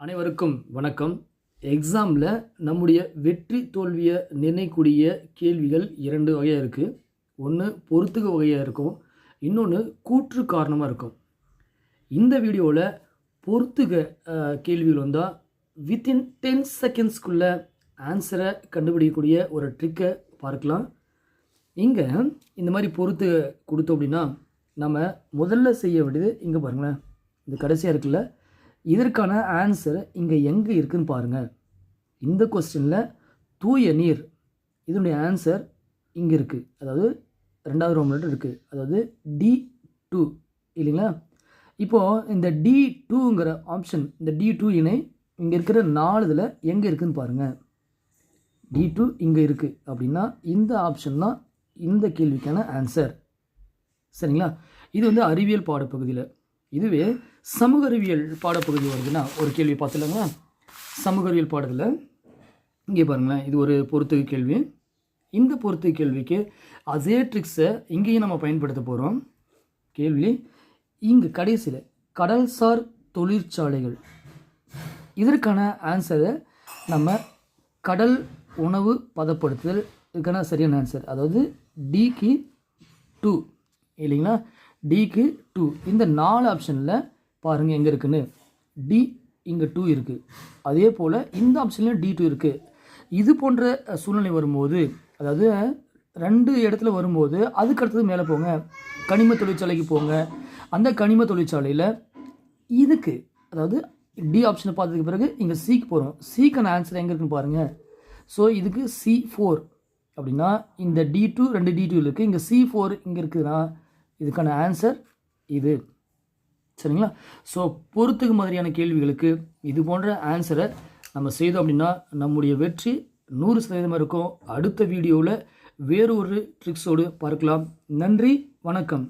அனைவருக்கும் வணக்கம். எக்ஸாமில் நம்முடைய வெற்றி தோல்வியை நிர்ணயிக்கூடிய கேள்விகள் இரண்டு வகையாக இருக்குது ஒன்று பொறுத்துக வகையாக இருக்கும். இன்னொன்று கூற்று காரணமாக இருக்கும். இந்த வீடியோவில் பொறுத்துக கேள்விகள் வந்தால் வித்தின் டென் செகண்ட்ஸ்க்குள்ளே ஆன்சரை கண்டுபிடிக்கக்கூடிய ஒரு ட்ரிக்கை பார்க்கலாம். இங்கே இந்த மாதிரி பொறுத்து கொடுத்தோம் அப்படின்னா நம்ம முதல்ல செய்ய வேண்டியது இங்கே பாருங்களேன். இந்த கடைசியாக இருக்குல்ல இதற்கான ஆன்சர் இங்கே எங்கே இருக்குன்னு பாருங்கள் இந்த கொஸ்டினில் தூய நீர் இதனுடைய ஆன்சர் இங்கே இருக்குது அதாவது ரெண்டாவது ரோமில் இருக்குது அதாவது டி டூ இல்லைங்களா? இப்போது இந்த டி டூங்கிற ஆப்ஷன் இந்த டி டூ இணை இங்கே இருக்கிற நாலு இதில் எங்கே இருக்குதுன்னு பாருங்கள் டி டூ இங்கே இருக்குது அப்படின்னா இந்த ஆப்ஷன் தான் இந்த கேள்விக்கான ஆன்சர் சரிங்களா? இது வந்து அறிவியல் பாடப்பகுதியில். இதுவே சமூக அறிவியல் பாடப்பகுதி வருதுன்னா ஒரு கேள்வி பார்த்துலாங்களா சமூக அறிவியல் பாடத்தில் இங்கே பாருங்களேன் இது ஒரு பொறுத்துக கேள்வி. இந்த பொறுத்துக கேள்விக்கு அதே ட்ரிக்ஸை இங்கேயும் நம்ம பயன்படுத்த போகிறோம் கேள்வி இங்கே கடைசியில் கடல்சார் தொழிற்சாலைகள். இதற்கான ஆன்சரை நம்ம கடல் உணவு பதப்படுத்துதல் இதுக்கான சரியான ஆன்சர் அதாவது டிக்கு டூ இல்லைங்களா? டிக்கு டூ இந்த நாலு ஆப்ஷனில் பாருங்கள் எங்கே இருக்குன்னு. டி இங்கே டூ இருக்குது அதே போல் இந்த ஆப்ஷன்லையும் டி டூ இருக்குது இது போன்ற சூழ்நிலை வரும்போது அதாவது ரெண்டு இடத்துல வரும்போது அதுக்கு அடுத்தது மேலே போங்க. கனிம தொழிற்சாலைக்கு போங்க. அந்த கனிம தொழிற்சாலையில் இதுக்கு அதாவது டி ஆப்ஷனை பார்த்ததுக்கு பிறகு இங்கே சிக்கு போகிறோம் சிக்கான ஆன்சர் எங்கே இருக்குன்னு பாருங்கள் ஸோ இதுக்கு சி ஃபோர் அப்படின்னா இந்த டி டூ ரெண்டு டி டூ இருக்குது இங்கே சி ஃபோர் இங்கே இருக்குதுன்னா இதுக்கான ஆன்சர் இது. சரிங்களா? ஸோ பொறுத்துக்கு மாதிரியான கேள்விகளுக்கு இது போன்ற ஆன்சரை நம்ம செய்தோம் அப்படின்னா நம்முடைய வெற்றி நூறு சதவீதமாக இருக்கும். அடுத்த வீடியோவில் வேறு ஒரு ட்ரிக்ஸோடு பார்க்கலாம். நன்றி வணக்கம்.